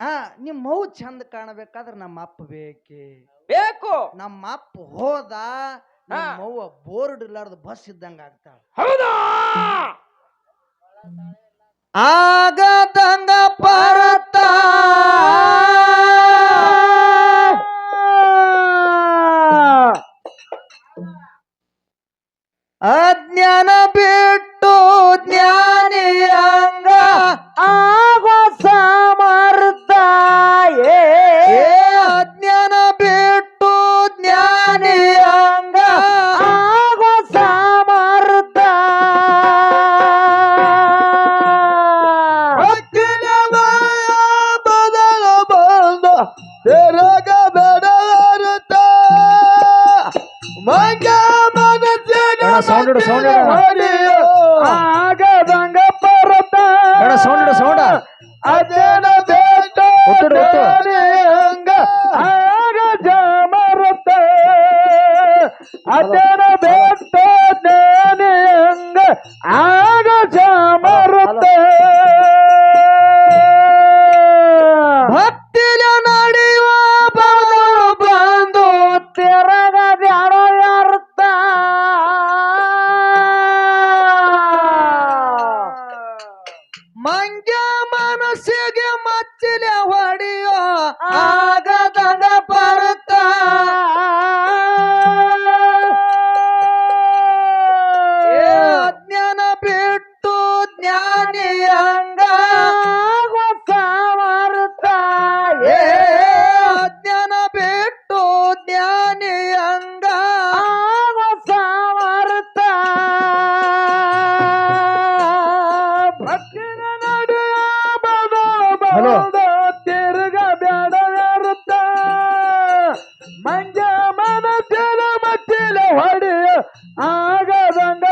ಹಾ ನಿಮ್ಮ ಮೌ ಚಂದ ಕಾಣಬೇಕಾದ್ರ ನಮ್ಮ ಅಪ್ಪ ಬೇಕೆ. ಬೇಕು. ನಮ್ಮ ಅಪ್ಪ ಹೋದ ನಮ್ಮ. ಅವ್ವ ಬೋರ್ಡ್ ಇಲ್ಲಾರ್ದ ಬಸ್ ಇದ್ದಂಗ ಆಗ್ತಾಳ. ಆಗ ಆಗದಂಗ ಪರತ. ಅಜ್ಞಾನ ಬಿಟ್ಟು ಅಣ್ಣ, 接电话的哟啊 ಆಗದಂಗ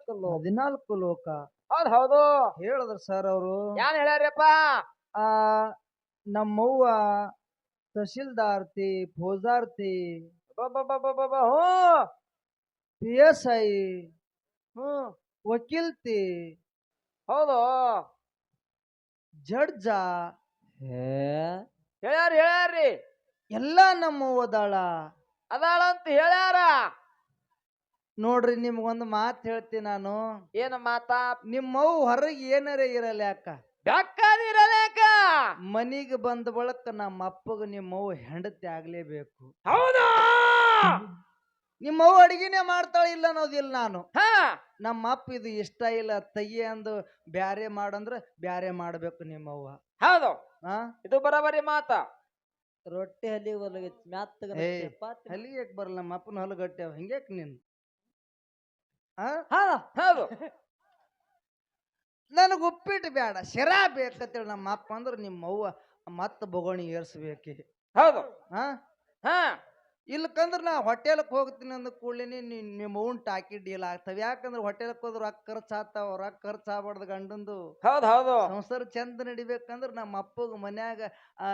ಹದಿನಾಲ್ಕು ಲೋಕ. ಹದಿನಾಲ್ಕು ಲೋಕ. ಹೌದ್ ಹೌದು. ಹೇಳಿದ್ರ ಸರ್ ಅವರು. ಯಾನ್ ಹೇಳ್ಯಾರಪ್ಪ ಆ ನಮ್ಮವ್ವ ತಹಶೀಲ್ದಾರ್ತಿ ಫೌಜಾರ್ತಿ ಹ್ಞೂ. ಪಿ ಎಸ್ ಐ ಹ್ಮ್ ವಕೀಲ್ತಿ ಹೌದು. ಜಡ್ಜ. ಹೇಳ್ಯಾರ ಹೇಳ್ಯಾರ್ರಿ. ಎಲ್ಲ ನಮ್ಮವ್ವದಾಳ ಅದಾಳ. ಅಂತ ಹೇಳ್ಯಾರ. ನೋಡ್ರಿ ನಿಮ್ಗೊಂದು ಮಾತು ಹೇಳ್ತೀನಿ ನಾನು. ಏನ ಮಾತಾ? ನಿಮ್ಮವ್ವ ಹೊರಗೆ ಏನಾರ ಇರಲ್ಲ ಅಕ್ಕ. ಬೆಕ್ಕದಿರಲೇಕ ಮನಿಗೆ ಬಂದ ಬಳಕ ನಮ್ಮ ಅಪ್ಪಗ ನಿಮ್ಮವ್ವ ಹೆಂಡತಿ ಆಗ್ಲೇಬೇಕು. ಹೌದು? ನಿಮ್ಮವ್ವ ಅಡಿಗೆನೇ ಮಾಡ್ತಾಳೆ ಇಲ್ಲ ಅನ್ನೋದಿಲ್ಲ ನಾನು. ಹಾ. ನಮ್ಮ ಅಪ್ಪ ಇದು ಇಷ್ಟ ಇಲ್ಲ ತಯ್ಯ ಅಂದು ಬ್ಯಾರೆ ಮಾಡಂದ್ರ ಬ್ಯಾರೆ ಮಾಡ್ಬೇಕು ನಿಮ್ಮವ್ವ. ಹೌದು. ಆ? ಇದು ಬರಬರಿ ಮಾತ? ರೊಟ್ಟಿ ಹಲಿ ಒಳಗೆ ಮ್ಯಾತ್ತಗ ಹಲಿಗೆ ಬರಲ್ಲ ನಮ್ಮ ಅಪ್ಪನ ಹೊಲಗಟ್ಟೆ ಹಿಂಗ್ಯಾಕ್ ನಿನ್ನ ಹೌದು. ನನಗೆ ಉಪ್ಪಿಟ್ಟು ಬೇಡ ಶಿರಾ ಬೇಕಂತೇಳಿ ನಮ್ಮ ಅಪ್ಪ ಅಂದ್ರೆ ನಿಮ್ಮ ಅವ್ವ ಮತ್ತ ಬೊಗಣಿ ಏರ್ಸ್ಬೇಕಿ. ಹೌದು. ಹಾ? ಹಾ. ಇಲ್ಲಕಂದ್ರೆ ನಾ ಹೋಟೆಲ್ಗೆ ಹೋಗ್ತೀನಿ ಅಂದ ಕೂಡಲೇ ನಿಮ್ಮ ಅವ್ನ ಟಾಕಿ ಡೀಲ್ ಆಗ್ತಾವ. ಯಾಕಂದ್ರೆ ಹೋಟೆಲ್ಗೆ ಹೋದ್ರೆ ರೊಕ್ಕ ಖರ್ಚು ಆಗ್ತಾವ ರೊಕ್ಕ ಖರ್ಚು ಆಗ್ಬಾರ್ದು ಗಂಡಂದು. ಹೌದು ಹೌದು. ಸಂಸಾರ ಚಂದ ನಡಿಬೇಕಂದ್ರೆ ನಮ್ಮ ಅಪ್ಪಗ ಮನ್ಯಾಗ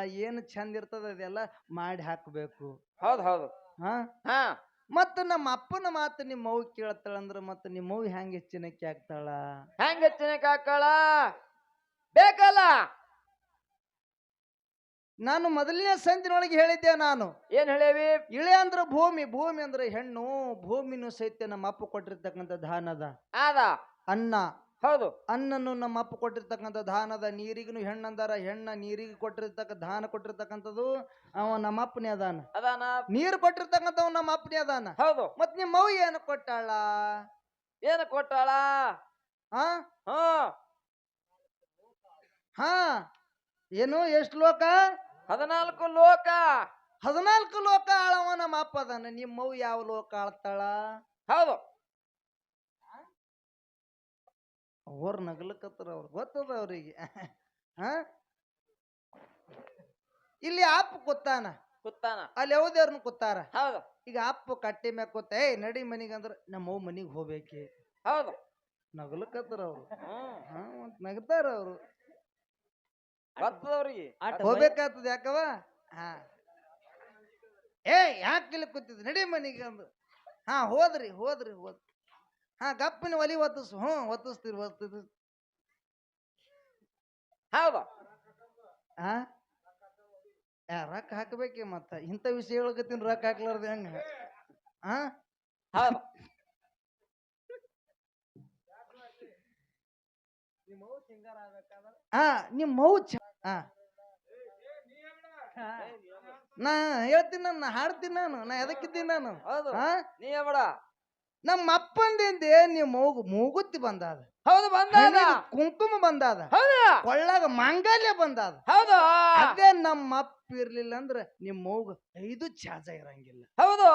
ಏನು ಚಂದ ಇರ್ತದ ಅದೆಲ್ಲ ಮಾಡಿ ಹಾಕಬೇಕು. ಹೌದು ಹೌದು. ಹಾ? ಹಾ. ಮತ್ತ ನಮ್ಮ ಅಪ್ಪನ ಮಾತು ನಿಮ್ಮ ಅವ್ವ ಕೇಳ್ತಾಳಂದ್ರ ಮತ್ತ ನಿಮ್ಮ ಅವ್ವ ಹೆಂಗ ಹೆಚ್ಚಿನಕ್ಕೆ ಆಗ್ತಾಳ? ಹೆಂಗ ಹೆಚ್ಚಿನಕ್ಕೆ ಬೇಕಲ್ಲ? ನಾನು ಮೊದಲನೇ ಸಂಜಿನೊಳಗೆ ಹೇಳಿದ್ದೆ ನಾನು. ಏನ್ ಹೇಳೇವಿ ಇಳೆ ಅಂದ್ರ ಭೂಮಿ ಭೂಮಿ ಅಂದ್ರೆ ಹೆಣ್ಣು ಭೂಮಿನೂ ಸಹಿತ ನಮ್ಮ ಅಪ್ಪ ಕೊಟ್ಟಿರ್ತಕ್ಕಂಥ ದಾನದ ಆದ. ಅನ್ನ. ಹೌದು. ಅನ್ನನ್ನು ನಮ್ಮ ಅಪ್ಪ ಕೊಟ್ಟಿರ್ತಕ್ಕಂಥ ದಾನದ ನೀರಿಗೂ ಹೆಣ್ಣಂದಾರ ಹೆಣ್ಣ ನೀರಿಗೆ ಕೊಟ್ಟಿರ್ತಕ್ಕ ದಾನ ಕೊಟ್ಟಿರ್ತಕ್ಕಂಥದ್ದು ಅವ ನಮ್ಮ ಅಪ್ಪನೇ ಅದಾನ. ಅದಾನ. ನೀರು ಕೊಟ್ಟಿರ್ತಕ್ಕಂಥವ್ ನಮ್ಮ ಅಪ್ಪನೇ ಅದಾನ. ಹೌದು. ಮತ್ ನಿಮ್ಮ ಮೌ ಏನು ಕೊಟ್ಟಾಳ? ಏನ ಕೊಟ್ಟಾಳ? ಆ? ಹಾ. ಹಾ. ಏನು ಎಷ್ಟು ಲೋಕ? ಹದಿನಾಲ್ಕು ಲೋಕ. ಹದಿನಾಲ್ಕು ಲೋಕ ಆಳವ ನಮ್ಮ ಅಪ್ಪ ಅದಾನ. ಮೌ ಯಾವ ಲೋಕ ಆಳ್ತಾಳ? ಹೌದು. ಅವ್ರ ನಗ್ಲಕತ್ತಾರ ಅವ್ರು ಗೊತ್ತದ ಅವ್ರಿಗೆ? ಹಾ? ಇಲ್ಲಿ ಆಪ್ ಕೂತಾನ. ಕುತ್ತಾನ ಅಲ್ಲಿ ಯಾವ್ದೇವ್ರನ್ನ ಕೂತಾರ? ಹೌದು. ಈಗ ಆಪ್ ಕಟ್ಟಿ ಮ್ಯಾಗ ಕೂತ ಏ ನಡಿ ಮನಿಗೆ ಅಂದ್ರೆ ನಮ್ಮ ಅವ್ವ ಮನಿಗೆ ಹೋಗ್ಬೇಕಿ? ಹೌದು. ನಗ್ಲಕತ್ತಾರ ಅವ್ರು. ಹ್ಮ್. ಹಾ ನಗ್ತಾರ ಅವ್ರು. ಗೊತ್ತದವ್ರಿಗೆ. ಆಟ ಹೋಗ್ಬೇಕಾಗ್ತದ ಯಾಕವ ಹಾ. ಏ ಯಾಕೆ ಇಲ್ಲಿ ಕೂತಿದ್ ನಡಿ ಮನಿಗೆ ಅಂದ್ರು ಹಾ ಹೋದ್ರಿ ಹೋದ್ರಿ ಹೋದ್ ಹಾ ಗಪ್ಪಿನ ಒಲಿ ಒತ್ತಿಸ್. ಹ್ಞೂ ಒತ್ತಿಸ್ತೀರಿ ಒತ್ತಿದ ಹೌದು ಹಾ ರೊಕ್ಕ ಹಾಕ್ಬೇಕೆ ಮತ್ತ? ಇಂಥ ವಿಷಯ ಹೇಳ್ಕತ್ತೀನಿ ರೊಕ್ಕ ಹಾಕ್ಲಾರ್ದ ಹೆಂಗ? ಹಾ ಹೌದು ಹಾ ನಿಮ್ಮ ಮೌ ಚ ಹಾ. ನಾ ಹೇಳ್ತೀನಿ ನಾನು ನಾ ಹಾಡ್ತೀನಿ ನಾನು ನಾ ಎದಕ್ಕಿದ್ದೀನಿ ನಾನು? ಹೌದು. ಹಾ ನೀ ಬೇಡ ನಮ್ಮ ಅಪ್ಪಂದಿಂದೆ ನೀವು ಮೂಗು ಮೂಗುತ್ತಿ ಬಂದಾದ. ಹೌದು ಬಂದ ಕುಂಕುಮ ಬಂದಾದ. ಹೌದು. ಕೊಳ್ಳಾಗ ಮಾಂಗಲ್ಯ ಬಂದಾದ. ಹೌದು. ಅದೇ ನಮ್ಮ ಅಪ್ಪ ಇರ್ಲಿಲ್ಲ ಅಂದ್ರೆ ನಿಮ್ಮ ಮೂಗು ಐದು ಚಾಜ ಇರಂಗಿಲ್ಲ ಹೌದು.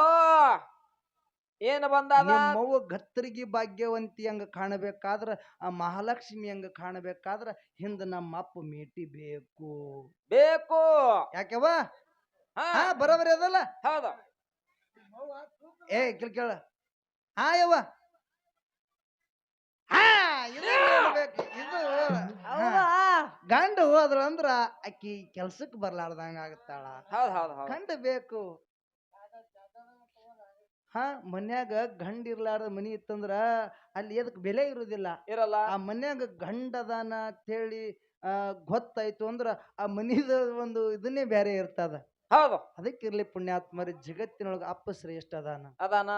ಏನು ಬಂದಾದ? ಮೌವ ಗತ್ತರಿಗೆ ಭಾಗ್ಯವಂತಿ ಹಂಗ ಕಾಣಬೇಕಾದ್ರ ಆ ಮಹಾಲಕ್ಷ್ಮಿ ಹಂಗ ಕಾಣಬೇಕಾದ್ರ ಹಿಂದ ನಮ್ಮ ಅಪ್ಪ ಮೇಟಿ ಬೇಕು. ಬೇಕು. ಯಾಕೆವಾ ಹಾ. ಹಾ ಬರೋಬರಿ ಅದಲ್ಲ. ಹೌದು. ಏ ಕೇಳ. ಕೇಳ ಹಾ ಇದು ಹೇಳ್ಬೇಕು, ಇದು ಹಾ. ಗಂಡು ಹೋದ್ರ ಅಂದ್ರ ಅಕ್ಕಿ ಕೆಲ್ಸಕ್ ಬರ್ಲಾರ್ದಂಗ ಆಗತ್ತಾಳ. ಹೌದು ಹೌದು ಹೌದು. ಗಂಡ ಬೇಕು. ಹಾ ಮನ್ಯಾಗ ಗಂಡ ಇರ್ಲಾರ್ದ ಮನಿ ಇತ್ತಂದ್ರ ಅಲ್ಲಿ ಎದಕ್ ಬೆಲೆ ಇರುದಿಲ್ಲ. ಇರಲ್ಲ. ಆ ಮನ್ಯಾಗ ಗಂಡ ಅದಾನ ಅಂತೇಳಿ ಆ ಗೊತ್ತಾಯ್ತು ಅಂದ್ರ ಆ ಮನಿದ ಒಂದು ಇದನ್ನೇ ಬೇರೆ ಇರ್ತದ. ಹೌದು. ಅದಕ್ಕಿರ್ಲಿ ಪುಣ್ಯಾತ್ಮರಿ ಜಗತ್ತಿನೊಳಗ ಅಪ್ಪ ಶ್ರೇಷ್ಠ ಅದಾನ. ಅದಾನ.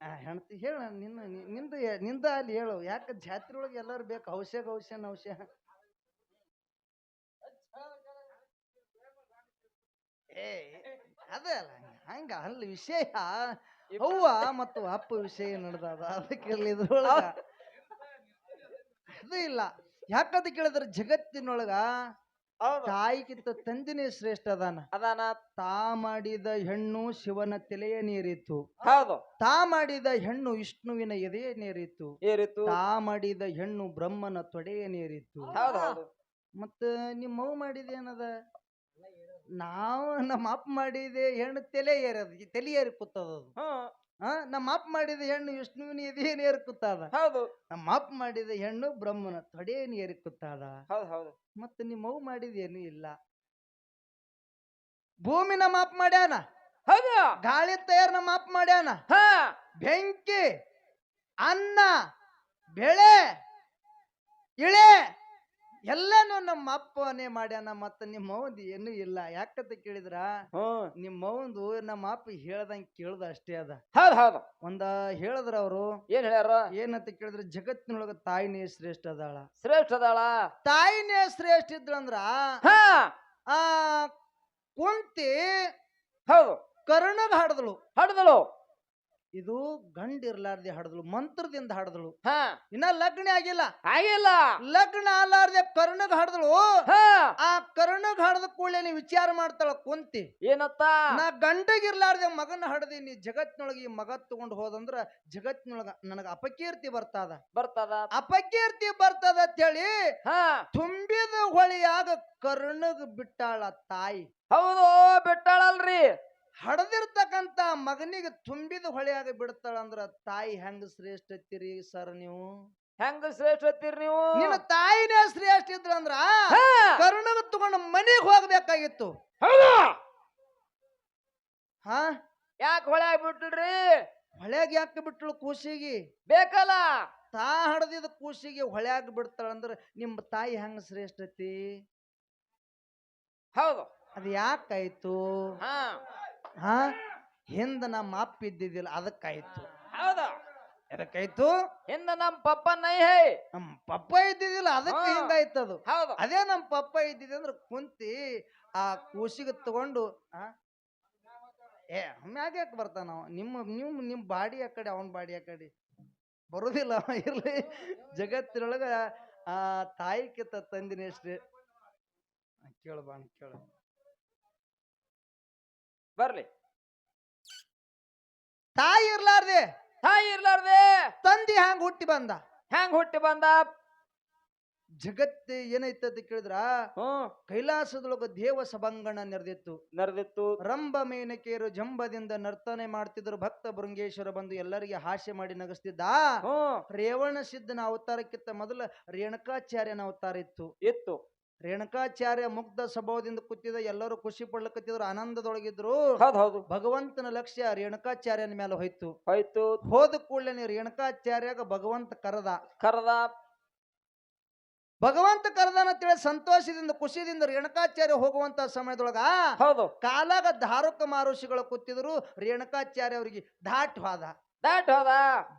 ಆ, ಹೆಣ್ತಿ ಹೇಳ ನಿನ್ನ ನಿಂದು ನಿಂದ ಅಲ್ಲಿ ಹೇಳು. ಯಾಕೆ ಜಾತ್ರೆ ಒಳಗೆ ಎಲ್ಲಾರು ಬೇಕು? ಔಷಧ ಔಷಧ ಔಷಧ. ಏ ಅದೇ ಅಲ್ಲ ಹಂಗ ಅಲ್ಲಿ ವಿಷಯ. ಅವ್ವ ಮತ್ತು ಅಪ್ಪ ವಿಷಯ ನಡೆದದ. ಅದಕ್ಕೆ ಇದ್ರೊಳಗ ಅದು ಇಲ್ಲ. ಯಾಕಂತ ಕೇಳಿದ್ರೆ ಜಗತ್ತಿನೊಳಗ ತಾಯಿಗಿಂತ ತಂದಿನೇ ಶ್ರೇಷ್ಠ ಅದಾನ. ಅದಾನ. ತಾ ಮಾಡಿದ ಹೆಣ್ಣು ಶಿವನ ತಲೆಯ ನೀರಿತ್ತು. ಹೌದು. ತಾ ಮಾಡಿದ ಹೆಣ್ಣು ವಿಷ್ಣುವಿನ ಎದೆಯ ನೀರಿತ್ತು. ಏರಿತ್ತು. ತಾ ಮಾಡಿದ ಹೆಣ್ಣು ಬ್ರಹ್ಮನ ತೊಡೆಯ ನೀರಿತ್ತು. ಹೌದು ನಿಮ್ಮ ಮತ್ತ ಮಾಡಿದ ಏನದ? ನಾವು ನಮ್ಮ ಅಪ್ಪ ಮಾಡಿದೆ ಹೆಣ್ಣು ತಲೆ ಏರದ ತಲೆ ಏರಿ ಕೂತದ ಅದು ನಮ್ಮ ಅಪ್ಪ ಮಾಡಿದ ಹೆಣ್ಣು ವಿಷ್ಣುವಿನ ನೀರು ಕೂತದ ಹೌದು. ನಮ್ಮ ಅಪ್ಪ ಮಾಡಿದ ಹೆಣ್ಣು ಬ್ರಹ್ಮನ ತೊಡೆಯ ನೀರು ಕೂತದ ಹೌದು ಹೌದು. ಮತ್ತೆ ನಿಮ್ಮವ್ ಮಾಡಿದೇನು ಇಲ್ಲ. ಭೂಮಿ ನಮ್ಮ ಅಪ್ಪ ಮಾಡ್ಯಾನ? ಹೌದು. ಗಾಳಿ ತಯಾರು ನಮ್ಮ ಅಪ್ಪ ಮಾಡ್ಯಾನ? ಹಾ. ಬೆಂಕಿ ಅನ್ನ ಬೆಳೆ ಇಳೆ. ಎಲ್ಲಾನು ನಮ್ಮ ಅಪ್ಪನೇ ಮಾಡ್ಯಾನ ಮತ್ತ ನಿಮ್ಮ ಅವಂದು ಏನು ಇಲ್ಲ. ಯಾಕಂತ ಕೇಳಿದ್ರ ಹ್ಮ್ ನಿಮ್ಮ ಮೌಂದು ನಮ್ಮ ಅಪ್ಪ ಹೇಳ್ದಂಗ ಕೇಳ್ದ ಅಷ್ಟೇ ಅದ. ಹೌದು ಹೌದು. ಒಂದ ಹೇಳಿದ್ರ ಅವರು ಏನ್ ಹೇಳ್ಯಾರ? ಏನಂತ ಕೇಳಿದ್ರ ಜಗತ್ತಿನೊಳಗ ತಾಯಿನೇ ಶ್ರೇಷ್ಠ ಅದಾಳ. ಶ್ರೇಷ್ಠ ಅದಾಳ? ತಾಯಿನೇ ಶ್ರೇಷ್ಠ ಇದ್ರಂದ್ರ ಹಾ. ಆ ಕುಂತಿ ಹೌದು. ಕರ್ಣಗ್ ಹಾಡದಳು. ಹಡ್ದಲು ಇದು ಗಂಡ ಇರ್ಲಾರ್ದೆ ಹಾಡದಳು ಮಂತ್ರದಿಂದ ಹಡದಳು. ಹಾ. ಇನ್ನ ಲಗ್ನ ಆಗಿಲ್ಲ. ಆಗಿಲ್ಲ. ಲಗ್ನ ಅಲ್ಲಾರ್ದೆ ಕರ್ಣಗ್ ಹಡದಳು. ಹಾ. ಆ ಕರ್ಣಗ್ ಹಾಡದ ಕೂಡಲೇ ನೀ ವಿಚಾರ ಮಾಡ್ತಾಳ ಕುಂತಿ. ಏನತ್ತ? ನಾ ಗಂಡಗಿರ್ಲಾರ್ದೆ ಮಗನ ಹಡದಿ ನೀ ಜಗತ್ತಿನೊಳಗೆ ಈ ಮಗ ತಗೊಂಡ್ ಹೋದಂದ್ರ ಜಗತ್ನೊಳಗ ನನಗ ಅಪಕೀರ್ತಿ ಬರ್ತದ. ಬರ್ತದ. ಅಪಕೀರ್ತಿ ಬರ್ತದ ಅಂತೇಳಿ ಹಾ. ತುಂಬಿದ ಹೊಳಿಯಾಗ ಕರ್ಣಗ್ ಬಿಟ್ಟಾಳ ತಾಯಿ. ಹೌದು ಬಿಟ್ಟಾಳಲ್ರಿ. ಹಡದಿರ್ತಕ್ಕಂತ ಮಗನಿಗೆ ತುಂಬಿದ ಹೊಳೆಯಾಗ ಬಿಡ್ತಾಳಂದ್ರ ತಾಯಿ ಹೆಂಗ ಶ್ರೇಷ್ಠ ಐತಿರಿ ಸರ್ ನೀವು? ಹೆಂಗ ಶ್ರೇಷ್ಠ ಹತ್ತೀರಿ ನೀವು? ನಿನ್ನ ತಾಯಿನೇ ಶ್ರೇಷ್ಠ ಇದ್ರಂದ್ರ ಹಾ. ಕರುಣಗ ತಗೊಂಡು ಮನೆಗೆ ಹೋಗ್ಬೇಕಾಗಿತ್ತು. ಹಾ? ಯಾಕೆ ಹೊಳೆ ಆಗ್ಬಿಟ್ರಿ ಹೊಳ್ಯಾಗ ಯಾಕೆ ಬಿಟ್ಟಳು ಕೂಸಿಗೆ? ಬೇಕಲ್ಲ. ತಾ ಹಡದಿದ ಕೂಸಿಗೆ ಹೊಳ್ಯಾಗ ಬಿಡ್ತಾಳಂದ್ರ ನಿಮ್ಮ ತಾಯಿ ಹೆಂಗ ಶ್ರೇಷ್ಠತಿ ಹೌದು. ಅದು ಯಾಕಾಯ್ತು ಹಾ. ಹಾ? ಹಿಂದ ನಮ್ಮ ಅಪ್ಪ ಇದ್ದಿದ್ದಿಲ್ಲ ಅದಕ್ಕಾಯ್ತು. ಹೌದು. ಎದಕ್ಕಾಯ್ತು ಹಿಂದ ನಮ್ ಪಪ್ಪ ನೈ ಹೇ. ನಮ್ಮ ಪಪ್ಪ ಇದ್ದಿದ್ದಿಲ್ಲ ಅದಕ್ಕೆ ಹಿಂದಾಯ್ತು ಅದು. ಹೌದು. ಅದೇ ನಮ್ಮ ಪಪ್ಪ ಇದ್ದಿದೆ ಅಂದ್ರೆ ಕುಂತಿ ಆ ಕೂಸಿಗೆ ತಗೊಂಡು ಆ? ಏ ಮ್ಯಾಗ ಯಾಕೆ ಬರ್ತಾನ ಅವ? ನಿಮ್ಮ ನಿಮ್ ನಿಮ್ಮ ಬಾಡಿ ಆ ಕಡೆ ಅವನ ಬಾಡಿ ಆ ಕಡೆ. ಬರುದಿಲ್ಲ ಅವ ಇರ್ಲಿ. ಜಗತ್ತಿನೊಳಗ ಆ ತಾಯಿಕಿತ ತಂದಿನ ಅಷ್ಟೇ. ಕೇಳು ಬಾ ಕೇಳು. ಬರ್ಲಿ. ತಾಯಿ ಇರ್ಲಾರ್ದೆ. ತಾಯಿ ಇರ್ಲಾರ್ದೆ. ತಂದಿ ಹ್ಯಾಂಗ ಹುಟ್ಟಿ ಬಂದ? ಹ್ಯಾಂಗ್ ಹುಟ್ಟಿ ಬಂದ? ಜಗತ್ತು ಏನೈತಂತ ಕೇಳಿದ್ರ? ಹ್ಮ್ ಕೈಲಾಸದೊಳಗ ದೇವ ಸಭಾಂಗಣ ನೆರೆದಿತ್ತು. ನೆರೆದಿತ್ತು. ರಂಭ ಮೇನಕೆಯರು ಜಂಬದಿಂದ ನರ್ತನೆ ಮಾಡ್ತಿದ್ರು. ಭಕ್ತ ಭೃಂಗೇಶ್ವರ ಬಂದು ಎಲ್ಲರಿಗೆ ಹಾಸ್ಯ ಮಾಡಿ ನಗಿಸ್ತಿದ್ದ? ಹ್ಮ್ ರೇವಣ ಸಿದ್ಧನ ಅವತಾರಕ್ಕಿಂತ ಮೊದಲ ರೇಣುಕಾಚಾರ್ಯನ ಅವತಾರ ಇತ್ತು. ಇತ್ತು. ರೇಣುಕಾಚಾರ್ಯ ಮುಗ್ಧ ಸ್ವಭಾವದಿಂದ ಕೂತಿದ ಎಲ್ಲರೂ ಖುಷಿ ಪಡ್ಲಕತ್ತಿದ್ರು ಆನಂದದೊಳಗಿದ್ರು. ಹೌದ್ ಹೌದು. ಭಗವಂತನ ಲಕ್ಷ್ಯ ರೇಣುಕಾಚಾರ್ಯನ ಮೇಲೆ ಹೋಯ್ತು. ಹೋಯ್ತು. ಹೋದ ಕೂಡಲೇ ರೇಣುಕಾಚಾರ್ಯಾಗ ಭಗವಂತ ಕರೆದ. ಕರದ. ಭಗವಂತ ಕರ್ದನ ಅಂತ ಹೇಳಿ ಸಂತೋಷದಿಂದ ಖುಷಿದಿಂದ ರೇಣುಕಾಚಾರ್ಯ ಹೋಗುವಂತ ಸಮಯದೊಳಗ ಹೌದು. ಕಾಲಾಗ ಧಾರುಕ ಮಾರುಷಿಗಳು ಕೂತಿದ್ರು ರೇಣುಕಾಚಾರ್ಯ ಅವರಿಗೆ ಧಾಟ್ ಹೋದ ದಾಟ್ ಹೋದ.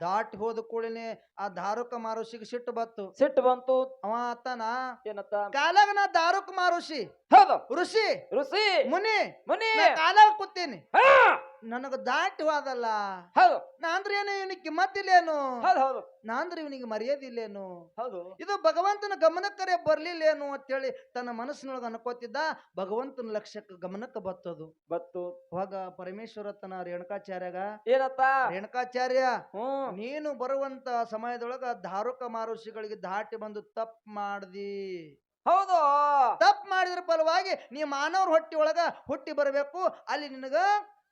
ದಾಟ್ ಹೋದ ಕೂಡಲೇ ಆ ದಾರುಕ ಮಾರುಷಿಗೆ ಸಿಟ್ಟು ಬಂತು. ಸಿಟ್ಟು ಬಂತು. ಅವ ಆತನ ಏನತ್ತ? ಕಾಲಾಗ ನಾ ದಾರುಕ ಮಾರುಷಿ ಹೌದು. ಋಷಿ. ಋಷಿ. ಮುನಿ. ಮುನಿ. ಕಾಲ ಕಾಲಾಗ ಕೂತೀನಿ. ಹಾ, ನನಗ ದಾಟವಾದಲ್ಲ. ಹೌದು. ನಾ ಅಂದ್ರೆ ಏನು ಇವನಿಗೆ ಮತ್ತಿಲ್ಲೇನು ಹೌದು ಹೌದು. ನಾ ಅಂದ್ರೆ ಇವನಿಗೆ ಮರ್ಯಾದಿಲ್ಲೇನು? ಹೌದು. ಇದು ಭಗವಂತನ ಗಮನಕ್ಕರೆ ಬರ್ಲಿಲ್ಲೇನು ಅಂತೇಳಿ ತನ್ನ ಮನಸ್ಸಿನೊಳಗ ಅನ್ಕೋತಿದ್ದ ಭಗವಂತನ ಲಕ್ಷ್ಯಕ್ಕೆ ಗಮನಕ್ಕೆ ಬತ್ತದು. ಬತ್ತು. ಹೋಗ ಪರಮೇಶ್ವರ ತನ್ನ ರೇಣುಕಾಚಾರ್ಯಾಗ. ಏನತ್ತ? ರೇಣುಕಾಚಾರ್ಯ ನೀನು ಬರುವಂತ ಸಮಯದೊಳಗ ಧಾರುಕ ಮಾರುಷಿಗಳಿಗೆ ದಾಟಿ ಬಂದು ತಪ್ ಮಾಡ್ದಿ. ಹೌದು. ತಪ್ಪು ಮಾಡಿದ್ರ ಫಲವಾಗಿ ನೀ ಮಾನವ್ರ ಹೊಟ್ಟಿ ಒಳಗ ಹುಟ್ಟಿ ಬರಬೇಕು. ಅಲ್ಲಿ ನಿನಗ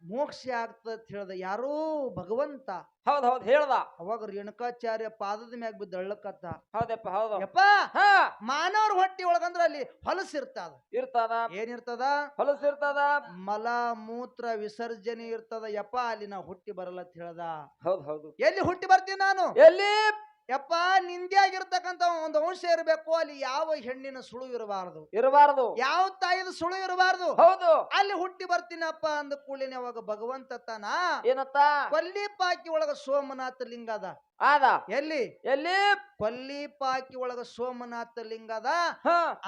ಮೋಕ್ಷ ಆಗ್ತದ ಹೇಳ್ದ. ಯಾರೋ ಭಗವಂತ ಹೌದ್ ಹೌದ್ ಹೇಳ್ದ. ಅವಾಗ ರೇಣುಕಾಚಾರ್ಯ ಪಾದದ ಮ್ಯಾಗ ಬಿದ್ದು ಅಳ್ಳಕತ್ತ. ಹೌದಪ್ಪ ಹೌದು. ಯಪ್ಪ ಹಾ. ಮಾನವ್ರ ಹೊಟ್ಟಿ ಒಳಗಂದ್ರ ಅಲ್ಲಿ ಹೊಲಸಿರ್ತದ ಇರ್ತದ. ಏನಿರ್ತದ ಹೊಲಸ್ ಇರ್ತದ. ಮಲ ಮೂತ್ರ ವಿಸರ್ಜನೆ ಇರ್ತದ. ಯಪ್ಪ ಅಲ್ಲಿ ನಾ ಹುಟ್ಟಿ ಬರಲ್ಲ ಅಂತ ಹೇಳ್ದ. ಹೌದ್ ಹೌದು. ಎಲ್ಲಿ ಹುಟ್ಟಿ ಬರ್ತೀನಿ ನಾನು? ಎಲ್ಲಿ? ಯಪ್ಪ ನಿಂದೆ ಆಗಿರ್ತಕ್ಕಂತ ಒಂದು ಅಂಶ ಇರಬೇಕು ಅಲ್ಲಿ ಯಾವ ಹೆಣ್ಣಿನ ಸುಳು ಇರಬಾರದು. ಇರಬಾರದು. ಯಾವ ತಾಯಿದ ಸುಳು ಇರಬಾರದು. ಹೌದು. ಅಲ್ಲಿ ಹುಟ್ಟಿ ಬರ್ತೀನಪ್ಪ ಅಂದ ಕೂಡಲಿನ ಅವಾಗ ಭಗವಂತ ತಾನ ಏನತ್ತ ಕೊಲ್ಲಿಪಾಕಿ ಒಳಗ ಸೋಮನಾಥ ಲಿಂಗ ಅದ. ಆದ ಎಲ್ಲಿ? ಎಲ್ಲಿ? ಕೊಲ್ಲಿಪಾಕಿ ಒಳಗ ಸೋಮನಾಥ ಲಿಂಗ ಅದ.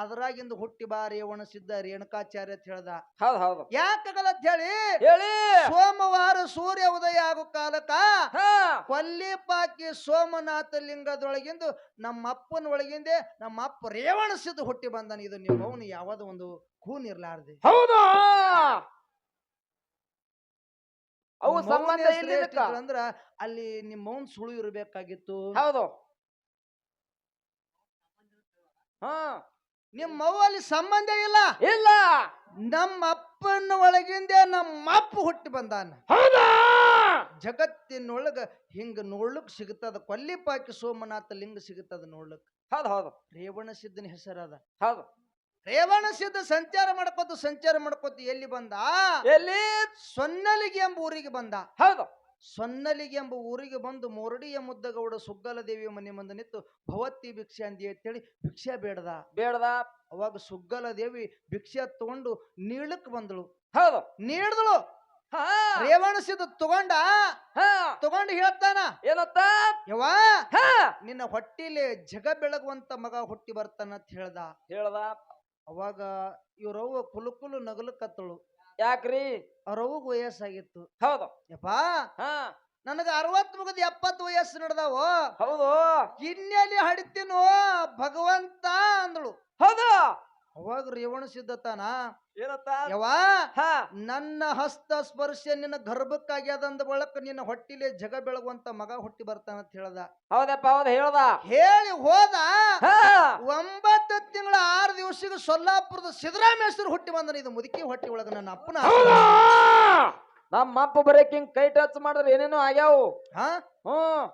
ಅದ್ರಾಗಿಂದ ಹುಟ್ಟಿ ಬಾರಿ ಒಣಸಿದ್ದ ರೇಣುಕಾಚಾರ್ಯ ಅಂತ ಹೇಳ್ದ. ಹೌದ್ ಹೌದು. ಯಾಕಾಗಲ್ಲ ಅಂತ ಹೇಳಿ? ಹೇಳಿ. ಸೋಮವಾರ ಸೂರ್ಯ ಉದಯ ಆಗೋ ಕಾಲಕ್ಕ ಪಲ್ಲಿ ಕೊಲ್ಲಿಪಾಕಿ ಸೋಮನಾಥ ಲಿಂಗದೊಳಗಿಂದು ನಮ್ಮ ಅಪ್ಪನ ಒಳಗಿಂದೆ ನಮ್ಮ ಅಪ್ಪ ರೇವಣ ಸಿದ್ಧ ಹುಟ್ಟಿ ಬಂದನ. ಇದು ನೀವು ಅವನು ಯಾವ್ದು ಒಂದು ಕೂನ್ ಇರ್ಲಾರ್ದೆ. ಹೌದು? ಅವು ಸಂಬಂಧ ಶ್ರೇಷ್ಠ ಇಲ್ಲಿ ಇದಕ್ಕ. ಅಂದ್ರ ಅಲ್ಲಿ ನಿಮ್ಮ ಮೌನ್ ಸುಳು ಇರಬೇಕಾಗಿತ್ತು. ಹೌದು. ಹಾ ನಿಮ್ಮ ಮೌ ಅಲ್ಲಿ ಸಂಬಂಧ ಇಲ್ಲ. ಇಲ್ಲ. ನಮ್ಮ ಅಪ್ಪನ ಒಳಗಿಂದ ನಮ್ಮ ಅಪ್ಪ ಹುಟ್ಟಿ ಬಂದಾನ. ಹೌದಾ? ಜಗತ್ತಿನೊಳಗ ಹಿಂಗ ನೋಡ್ಲಕ್ ಸಿಗುತ್ತದ. ಕೊಲ್ಲಿಪಾಕಿ ಸೋಮನಾಥ ಲಿಂಗ ಸಿಗುತ್ತದ ನೋಡ್ಲಕ್. ಹೌದು ಹೌದು. ರೇವಣ ಸಿದ್ಧನ ಹೆಸರದ. ಹೌದು. ರೇವಣ ಸಿದ್ಧ ಸಂಚಾರ ಮಾಡ್ಕೋತ ಸಂಚಾರ ಮಾಡ್ಕೋತ ಎಲ್ಲಿ ಬಂದ? ಎಲ್ಲಿ? ಸೊನ್ನಲಿಗೆ ಎಂಬ ಊರಿಗೆ ಬಂದ. ಹೌದು. ಸೊನ್ನಲಿಗೆ ಎಂಬ ಊರಿಗೆ ಬಂದು ಮೊರಡಿಯ ಮುದ್ದಗೌಡ ಸುಗ್ಗಲ ದೇವಿ ಮನೆ ಮುಂದೆ ನಿಂತು ಭವತ್ತಿ ಭಿಕ್ಷೆ ಅಂದಿ ಅಂತೇಳಿ ಭಿಕ್ಷೆ ಬೇಡದ. ಬೇಡದ? ಅವಾಗ ಸುಗ್ಗಲ ದೇವಿ ಭಿಕ್ಷೆ ತಗೊಂಡು ನೀಳಕ್ ಬಂದಳು. ಹೌದು. ನೀಡ್ದಳು ಹಾ. ರೇವಣ ಸಿದ್ಧ ತಗೊಂಡ? ಹಾ. ತಗೊಂಡು ಹೇಳ್ತಾನ? ಏನತ್ತ? ಯವಾ ನಿನ್ನ ಹೊಟ್ಟಿಲಿ ಜಗ ಬೆಳಗುವಂತ ಮಗ ಹುಟ್ಟಿ ಬರ್ತಾನ ಅಂತ ಹೇಳ್ದ. ಹೇಳ್ದ? ಅವಾಗ ಇವ್ರವ್ವ ಕುಲು ಕುಲು ನಗಲಕತ್ತಳು ಯಾಕ್ರಿ? ಅವ್ರವ್ವಗ್ ವಯಸ್ಸಾಗಿತ್ತು. ಹೌದು. ಯಪ್ಪಾ ಹಾ. ನನಗ ಅರವತ್ ಮುಗಿದ ಎಪ್ಪತ್ತು ವಯಸ್ಸು ನಡೆದಾವ. ಹೌದು. ಇನ್ನೆಲ್ಲಿ ಹಡಿತೀನೋ ಭಗವಂತ ಅಂದಳು. ಹೌದು. ಅವಾಗ ರೇವಣ ಸಿದ್ಧತಾನ? ಏನತ್ತ? ಹಾ. ನನ್ನ ಹಸ್ತ ಸ್ಪರ್ಶ ನಿನ್ನ ಗರ್ಭಕ್ಕಾಗ್ಯದಂದ ಬಳಕ ನಿನ್ನ ಹೊಟ್ಟಿಲೆ ಜಗ ಬೆಳಗುವಂತ ಮಗ ಹುಟ್ಟಿ ಬರ್ತಾನ ಅಂತ ಹೇಳ್ದ. ಹೌದಪ್ಪ ಹೌದ ಹೇಳ್ದ. ಹೇಳಿ ಹೋದ. ಒಂಬತ್ತು ತಿಂಗಳ ಆರು ದಿವಸಕ್ಕೆ ಸೊಲ್ಲಾಪುರದ ಸಿದ್ದರಾಮೇಶ್ವರ ಹುಟ್ಟಿ ಬಂದನ. ಇದು ಮುದುಕಿ ಹೊಟ್ಟಿ ಒಳಗ ನನ್ನ ಅಪ್ಪನ ನಮ್ಮ ಅಪ್ಪ ಬರೇಕಿಂಗ್ ಕೈ ಟಚ್ ಮಾಡಿದ್ರೆ ಏನೇನೋ ಆಗ್ಯಾವು. ಹಾ? ಹ್ಮ್.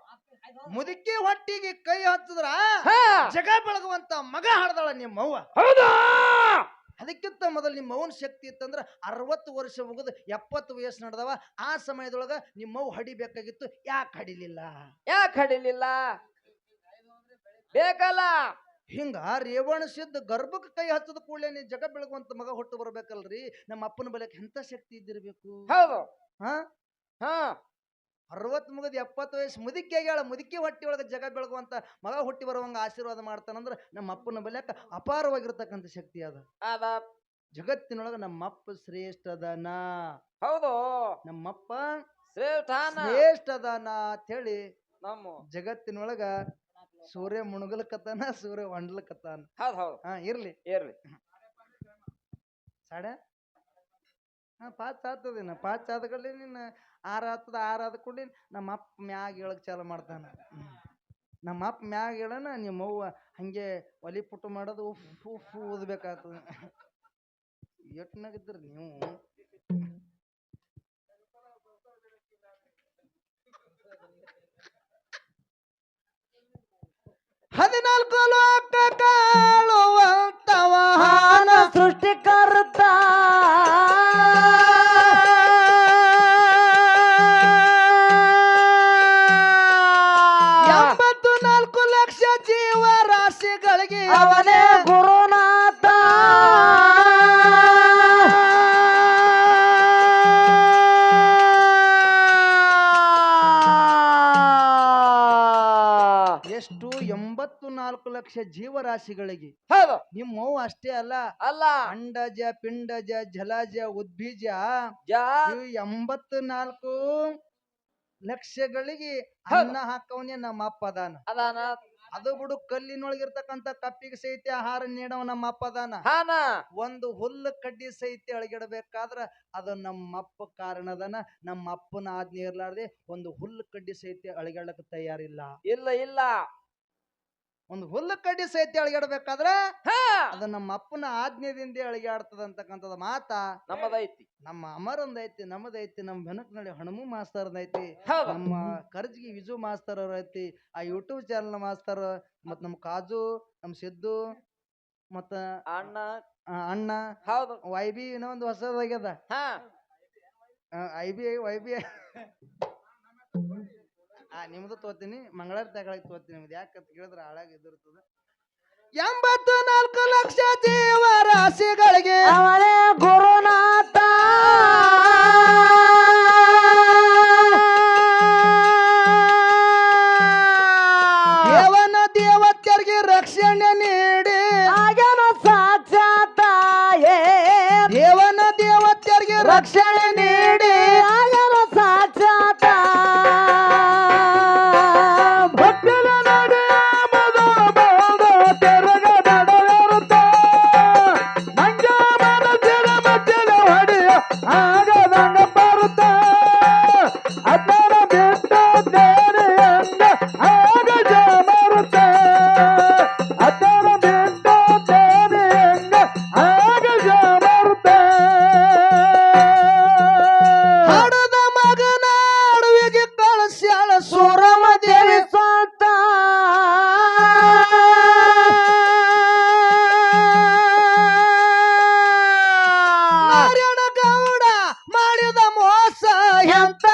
ಮುದುಕಿ ಹೊಟ್ಟಿಗೆ ಕೈ ಹತ್ತಿದ್ರ ಹಾ. ಜಗ ಬೆಳಗುವಂತ ಮಗ ಹಾಡ್ದಾಳ ನಿಮ್ಮವ್ವ. ಹೌದಾ? ಅದಕ್ಕಿಂತ ಮೊದಲು ನಿಮ್ಮ ಅವನ ಶಕ್ತಿ ಇತ್ತಂದ್ರ ಅರವತ್ತು ವರ್ಷ ಮುಗಿದು ಎಪ್ಪತ್ತು ವಯಸ್ಸು ನಡೆದವ ಆ ಸಮಯದೊಳಗ ನಿಮ್ಮವ್ವ ಹಡಿಬೇಕಾಗಿತ್ತು. ಯಾಕೆ ಹಡಿಲಿಲ್ಲ? ಯಾಕೆ ಹಡಿಲಿಲ್ಲ? ಬೇಕಲ್ಲ? ಹಿಂಗ ರೇವಣ ಸಿದ್ಧ ಗರ್ಭಕ್ಕೆ ಕೈ ಹಚ್ಚದ ಕೂಡಲೇ ನೀ ಜಗ ಬೆಳಗುವಂತ ಮಗ ಹೊಟ್ಟು ಬರ್ಬೇಕಲ್ರಿ? ನಮ್ಮ ಅಪ್ಪನ ಬಲಕ್ಕೆ ಎಂತ ಶಕ್ತಿ ಇದ್ದಿರ್ಬೇಕು? ಹೌದು. ಹಾ ಹಾ. ಅರವತ್ ಮುಗಿದ ಎಪ್ಪತ್ತು ವಯಸ್ಸು ಮುದುಕಿ ಆಗ್ಯಾಳ ಮುದುಕಿ ಹೊಟ್ಟಿ ಒಳಗೆ ಜಗ ಬೆಳಗುವಂತ ಮಗ ಹುಟ್ಟಿ ಬರುವಂಗ ಆಶೀರ್ವಾದ ಮಾಡ್ತಾನಂದ್ರ ನಮ್ಮ ಅಪ್ಪನ ಬಲ್ಯಾಕ ಅಪಾರವಾಗಿರ್ತಕ್ಕಂಥ ಶಕ್ತಿ ಅದ. ಜಗತ್ತಿನೊಳಗ ನಮ್ಮಪ್ಪ ಶ್ರೇಷ್ಠ ಶ್ರೇಷ್ಠದನ ಹೌದು. ನಮ್ಮಪ್ಪ ಶ್ರೇಷ್ಠ ಶ್ರೇಷ್ಠ ಅಂತ ಹೇಳಿ ನಮ್ಮ ಜಗತ್ತಿನೊಳಗ ಸೂರ್ಯ ಮುಣಗಲಕತ್ತಾನ ಸೂರ್ಯ ಹೊಂಡ್ಲಕತ್ತಾನ. ಹಾ ಇರ್ಲಿ. ಇರ್ಲಿ. ಸಾಡ ಹಾ ಪಾಚ್ ಆತದೇನ? ಪಾಚ್ ಕೂಡಲೇ ನಿನ್ನ ಆರು ಹತ್ತದ ಆರು ಆದ ಕೂಡಲೇ ನಮ್ಮ ಅಪ್ಪ ಮ್ಯಾಗ ಹೇಳಕ್ ಚಾಲು ಮಾಡ್ತಾನ. ನಮ್ಮ ಅಪ್ಪ ಮ್ಯಾಗ ಹೇಳನ ನಿಮ್ಮ ಅವ್ವ ಹಂಗೆ ಒಲಿ ಪುಟ್ಟು ಮಾಡೋದು ಉಫ್ ಉಫ್ ಊದ್ಬೇಕಾಗ್ತದ ಎಟ್ ನಗಿದ್ರಿ ನೀವು? ಹದಿನಾಲ್ಕು ಲೋಕ ಕಾಳುವಂತವ ಅವನೇ ಗುರುನಾಥ. ಎಷ್ಟು ಎಂಬತ್ತು ನಾಲ್ಕು ಲಕ್ಷ ಜೀವರಾಶಿಗಳಿಗೆ. ಹೌದು. ನಿಮ್ಮ ಅಷ್ಟೇ ಅಲ್ಲ. ಅಲ್ಲ. ಅಂಡಜ ಪಿಂಡಜ ಜಲಜ ಉದ್ಬೀಜ ಇವು ಎಂಬತ್ತು ನಾಲ್ಕು ಲಕ್ಷಗಳಿಗೆ ಅನ್ನ ಹಾಕವನೇ ನಮ್ಮ ಅಪ್ಪ ಅದಾನ. ಅದಾನ. ಅದು ಬಿಡು ಕಲ್ಲಿನೊಳಗಿರ್ತಕ್ಕಂಥ ಕಪ್ಪಿಗೆ ಸಹಿತ ಆಹಾರ ನೀಡವ ನಮ್ಮ ಅಪ್ಪದಾನ ಹಾನ? ಒಂದು ಹುಲ್ಲು ಕಡ್ಡಿ ಸಹಿತ ಅಳಗಿಡಬೇಕಾದ್ರ ಅದು ನಮ್ಮ ಅಪ್ಪ ಕಾರಣದನ ನಮ್ಮ ಅಪ್ಪನ ಆಜ್ಞೆ ಇರ್ಲಾರ್ದೆ ಒಂದು ಹುಲ್ಲು ಕಡ್ಡಿ ಸಹಿತ ಅಳಗಾಡಕ್ ತಯಾರಿಲ್ಲ. ಇಲ್ಲ ಇಲ್ಲ. ಒಂದು ಹುಲ್ಲು ಕಡ್ಡಿ ಸಹಿತ ಅಳಗಾಡ್ಬೇಕಾದ್ರೆ ಅದು ನಮ್ಮ ಅಪ್ಪನ ಆಜ್ಞೆದಿಂದ ಅಳಗಾಡ್ತದ ಅಂತಕ್ಕಂಥದ್ದು ಮಾತ. ನಮ್ಮದೈತಿ ನಮ್ಮ ಅಮರಂದೈತಿ ನಮ್ಮದೈತಿ ನಮ್ಮ ಬೆನಕ್ನಳ್ಳಿ ಹಣಮು ಮಾಸ್ತರ್ದೈತಿ ನಮ್ಮ ಕರ್ಜಿಗಿ ವಿಜು ಮಾಸ್ತರ್ ಅವ್ರ ಐತಿ ಆ ಯೂಟ್ಯೂಬ್ ಚಾನಲ್ ಮಾಸ್ತರ್ ಮತ್ ನಮ್ಮ ಕಾಜು ನಮ್ಮ ಸಿದ್ದು ಮತ್ತ ಅಣ್ಣ. ಅಣ್ಣ ಹೌದು. ವೈ ಬಿ ಇನ್ನೊಂದು ಒಂದು ಹೊಸದಾಗ್ಯದ ಐ ಬಿ ವೈ ಬಿ ಆ ನಿಮ್ದು ತೋತೀನಿ ಮಂಗಳಾರ ತಗೊಳಕ್ ತೋತೀನಿ ನಿಮ್ದು. ಯಾಕಂತ ಕೇಳಿದ್ರೆ ಹಾಳಾಗಿ ಇದಿರ್ತದ ಎಂಬತ್ತು ನಾಲ್ಕು ಲಕ್ಷ ಜೀವ ರಾಶಿಗಳಿಗೆ. ಅವಳೇ ಗುರುನಾಥ. ದೇವನ ದೇವತೆಯರಿಗೆ ರಕ್ಷಣೆ ನೀಡಿ. ಆಗನ ಸಾಕ್ಷಾತ ದೇವನ ದೇವತ್ಯರಿಗೆ ರಕ್ಷಣೆ I am back.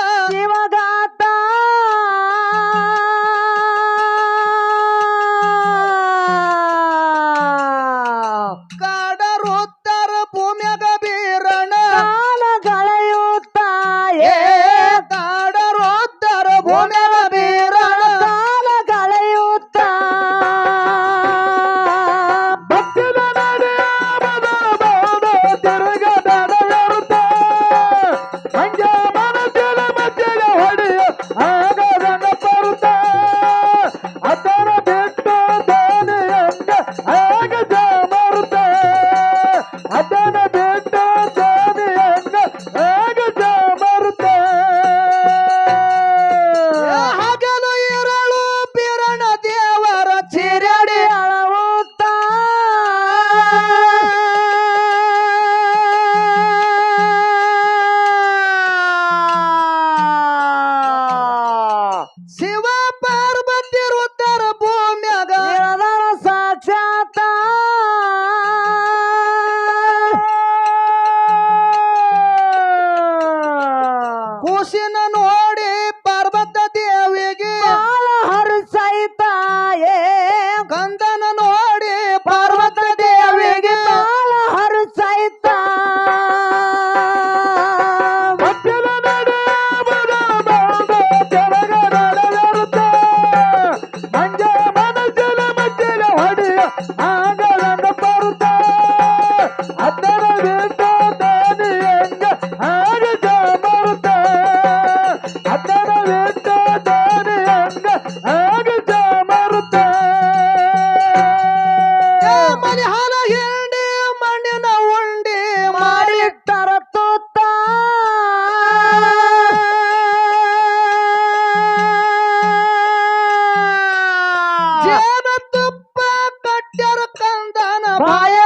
Bye.